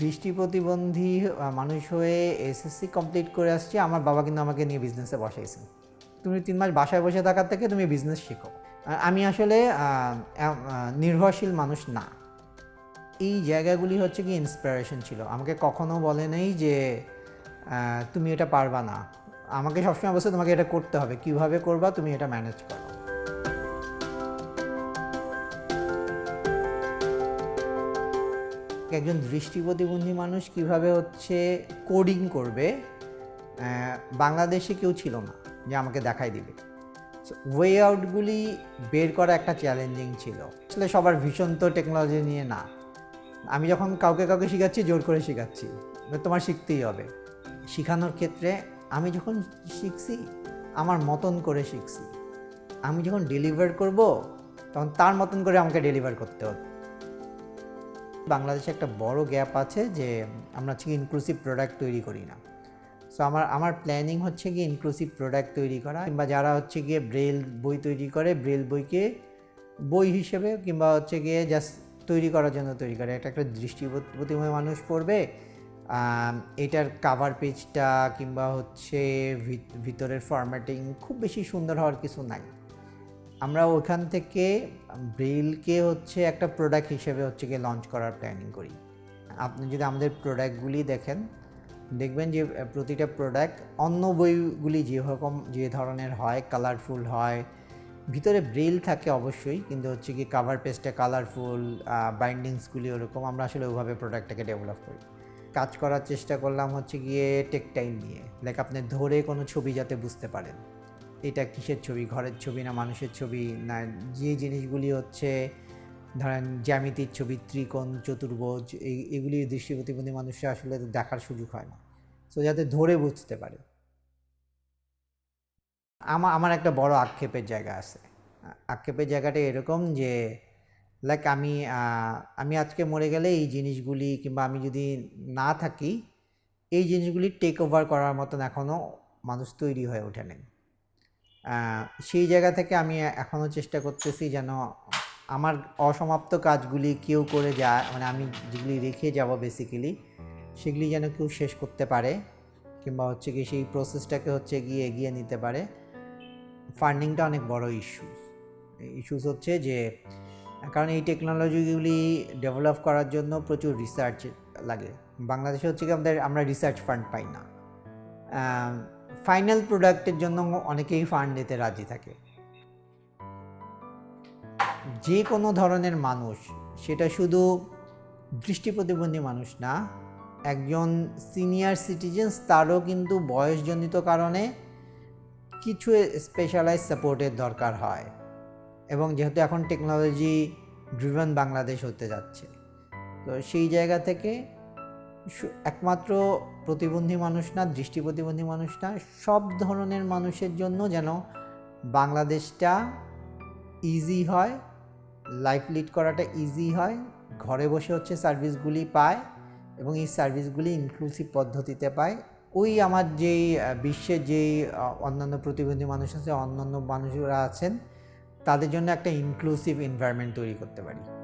দৃষ্টি প্রতিবন্ধী মানুষ হয়ে এসএসসি কমপ্লিট করে আসছি। আমার বাবা কিন্তু আমাকে নিয়ে বিজনেসে বসাইছেন তুমি তিন মাস বাসায় বসে থাকার থেকে তুমি বিজনেস শেখো। আমি আসলে নির্ভরশীল মানুষ না। এই জায়গাগুলি হচ্ছে কি ইন্সপিরেশন ছিল। আমাকে কখনো বলে নেই যে তুমি এটা পারবা না। আমাকে সবসময় বলছে, তোমাকে এটা করতে হবে। কীভাবে করবা? তুমি এটা ম্যানেজ করো। একজন দৃষ্টি প্রতিবন্ধী মানুষ কীভাবে হচ্ছে কোডিং করবে বাংলাদেশে কেউ ছিল না যে আমাকে দেখাই দিবে। ওয়ে আউটগুলি বের করা একটা চ্যালেঞ্জিং ছিল। আসলে সবার ভীষণ তো টেকনোলজি নিয়ে না। আমি যখন কাউকে কাউকে শেখাচ্ছি, জোর করে শেখাচ্ছি। তোমার শিখতেই হবে। শেখানোর ক্ষেত্রে আমি যখন শিখছি, আমার মতন করে শিখছি। আমি যখন ডেলিভার করব, তখন তার মতন করে আমাকে ডেলিভার করতে হতো বাংলাদেশে একটা বড় গ্যাপ আছে যে আমরা হচ্ছে ইনক্লুসিভ প্রোডাক্ট তৈরি করি না। সো আমার আমার প্ল্যানিং হচ্ছে গিয়ে ইনক্লুসিভ প্রোডাক্ট তৈরি করা, কিংবা যারা হচ্ছে গিয়ে ব্রেল বই তৈরি করে ব্রেল বইকে বই হিসেবে কিংবা হচ্ছে গিয়ে জাস্ট তৈরি করার জন্য তৈরি করে। একটা একটা দৃষ্টি প্রতিময় মানুষ পড়বে এটার কাভার পেজটা কিংবা হচ্ছে ভিত- ভিতরের ফরম্যাটিং খুব বেশি সুন্দর হওয়ার কিছু নাই। আমরা ওখান থেকে ব্রেলকে হচ্ছে একটা প্রোডাক্ট হিসেবে হচ্ছে গিয়ে লঞ্চ করার প্ল্যানিং করি। আপনি যদি আমাদের প্রোডাক্টগুলি দেখেন, দেখবেন যে প্রতিটা প্রোডাক্ট অন্য বইগুলি যেরকম যে ধরনের হয় কালারফুল হয়, ভিতরে ব্রেল থাকে অবশ্যই, কিন্তু হচ্ছে কি কাভার পেজটা কালারফুল বাইন্ডিংসগুলি ওরকম আমরা আসলে ওইভাবে প্রোডাক্টটাকে ডেভেলপ করি। কাজ করার চেষ্টা করলাম হচ্ছে গিয়ে টেকটাইল নিয়ে লাইক আপনি ধরে কোনো ছবি যাতে বুঝতে পারেন। এটা কিসের ছবি? ঘরের ছবি না মানুষের ছবি? না যে জিনিসগুলি হচ্ছে, ধরেন জ্যামিতির ছবি, ত্রিকোণ, চতুর্ভুজ, এই এগুলি দৃষ্টি প্রতিবন্ধী মানুষের আসলে দেখার সুযোগ হয় না। সো যাতে ধরে বুঝতে পারে। আমার আমার একটা বড় আক্ষেপের জায়গা আছে। আক্ষেপের জায়গাটা এরকম যে লাইক আমি আমি আজকে মরে গেলে এই জিনিসগুলি কিংবা আমি যদি না থাকি, এই জিনিসগুলি টেক ওভার করার মতন এখনও মানুষ তৈরি হয়ে ওঠে নাই সেই জায়গা থেকে আমি এখনও চেষ্টা করতেছি যেন আমার অসমাপ্ত কাজগুলি কেউ করে যায় মানে আমি যেগুলি রেখে যাব বেসিক্যালি সেগুলি যেন কেউ শেষ করতে পারে, কিংবা হচ্ছে কি সেই প্রসেসটাকে হচ্ছে গিয়ে এগিয়ে নিতে পারে। ফান্ডিংটা অনেক বড় ইস্যুস ইস্যুস হচ্ছে যে, কারণ এই টেকনোলজিগুলি ডেভেলপ করার জন্য প্রচুর রিসার্চ লাগে। বাংলাদেশে হচ্ছে কি আমাদের, আমরা রিসার্চ ফান্ড পাই না। ফাইনাল প্রোডাক্টের জন্য অনেকেই ফান্ড দিতে রাজি থাকে। যে কোনো ধরনের মানুষ, সেটা শুধু দৃষ্টি প্রতিবন্ধী মানুষ না, একজন সিনিয়র সিটিজেন্স, তারও কিন্তু বয়সজনিত কারণে কিছু স্পেশালাইজ সাপোর্টের দরকার হয়। এবং যেহেতু এখন টেকনোলজি ড্রিভেন বাংলাদেশ হতে যাচ্ছে, তো সেই জায়গা থেকে একমাত্র প্রতিবন্ধী মানুষ না দৃষ্টি প্রতিবন্ধী মানুষ না সব ধরনের মানুষের জন্য যেন বাংলাদেশটা ইজি হয় লাইফ লিড করাটা ইজি হয় ঘরে বসে হচ্ছে সার্ভিসগুলি পায় এবং এই সার্ভিসগুলি ইনক্লুসিভ পদ্ধতিতে পায়। ওই আমার যেই আহ, বিশ্বের যেই অন্যান্য প্রতিবন্ধী মানুষ আছে অন্যান্য মানুষরা আছেন তাদের জন্য একটা ইনক্লুসিভ এনভায়রনমেন্ট তৈরি করতে পারি।